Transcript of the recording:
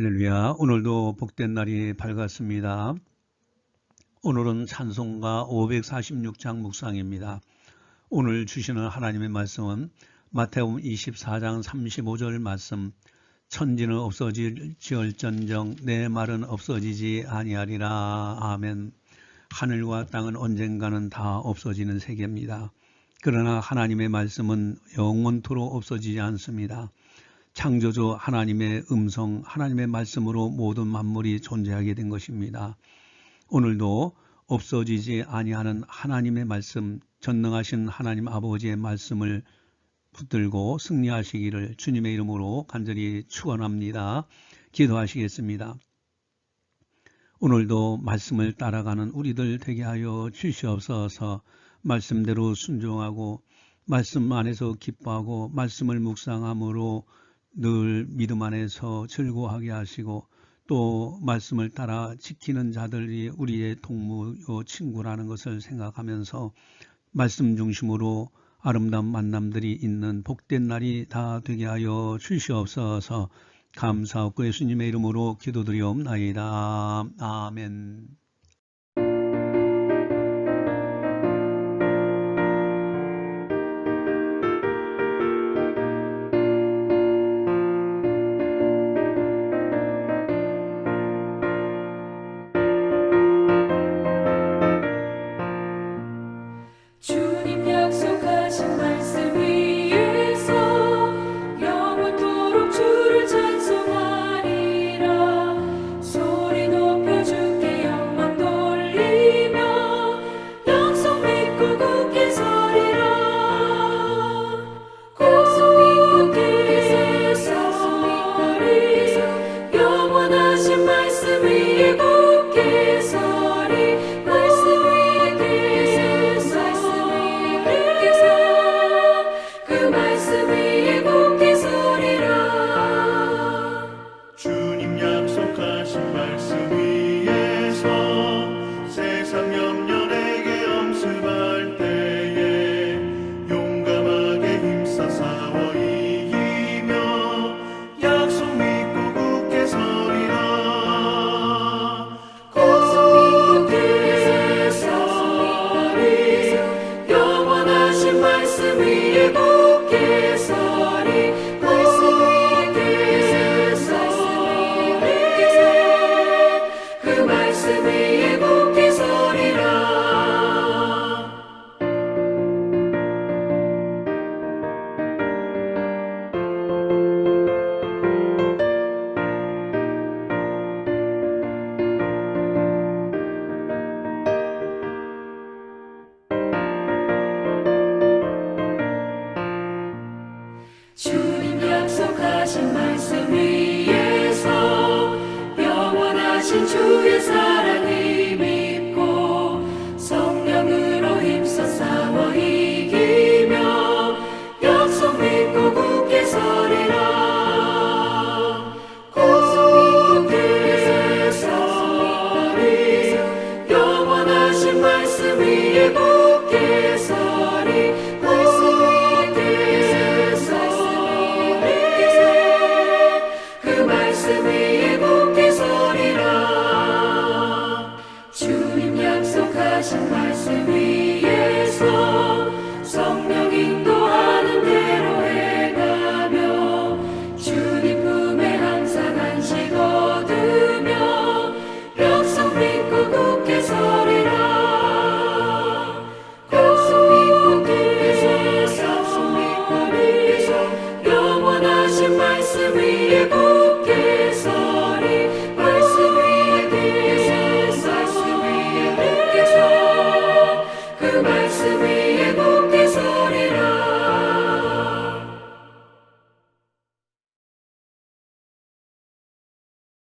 할렐루야. 오늘도 복된 날이 밝았습니다. 오늘은 찬송가 546장 묵상입니다. 오늘 주시는 하나님의 말씀은 마태음 24장 35절 말씀 천지는 없어질지언정 내 말은 없어지지 아니하리라. 아멘. 하늘과 땅은 언젠가는 다 없어지는 세계입니다. 그러나 하나님의 말씀은 영원토록 없어지지 않습니다. 창조주 하나님의 음성, 하나님의 말씀으로 모든 만물이 존재하게 된 것입니다. 오늘도 없어지지 아니하는 하나님의 말씀, 전능하신 하나님 아버지의 말씀을 붙들고 승리하시기를 주님의 이름으로 간절히 축원합니다. 기도하시겠습니다. 오늘도 말씀을 따라가는 우리들 되게 하여 주시옵소서. 말씀대로 순종하고 말씀 안에서 기뻐하고 말씀을 묵상함으로 늘 믿음 안에서 즐거워하게 하시고 또 말씀을 따라 지키는 자들이 우리의 동무 친구라는 것을 생각하면서 말씀 중심으로 아름다운 만남들이 있는 복된 날이 다 되게 하여 주시옵소서 감사하고 예수님의 이름으로 기도드리옵나이다. 아멘. 주님 약속하신 말씀이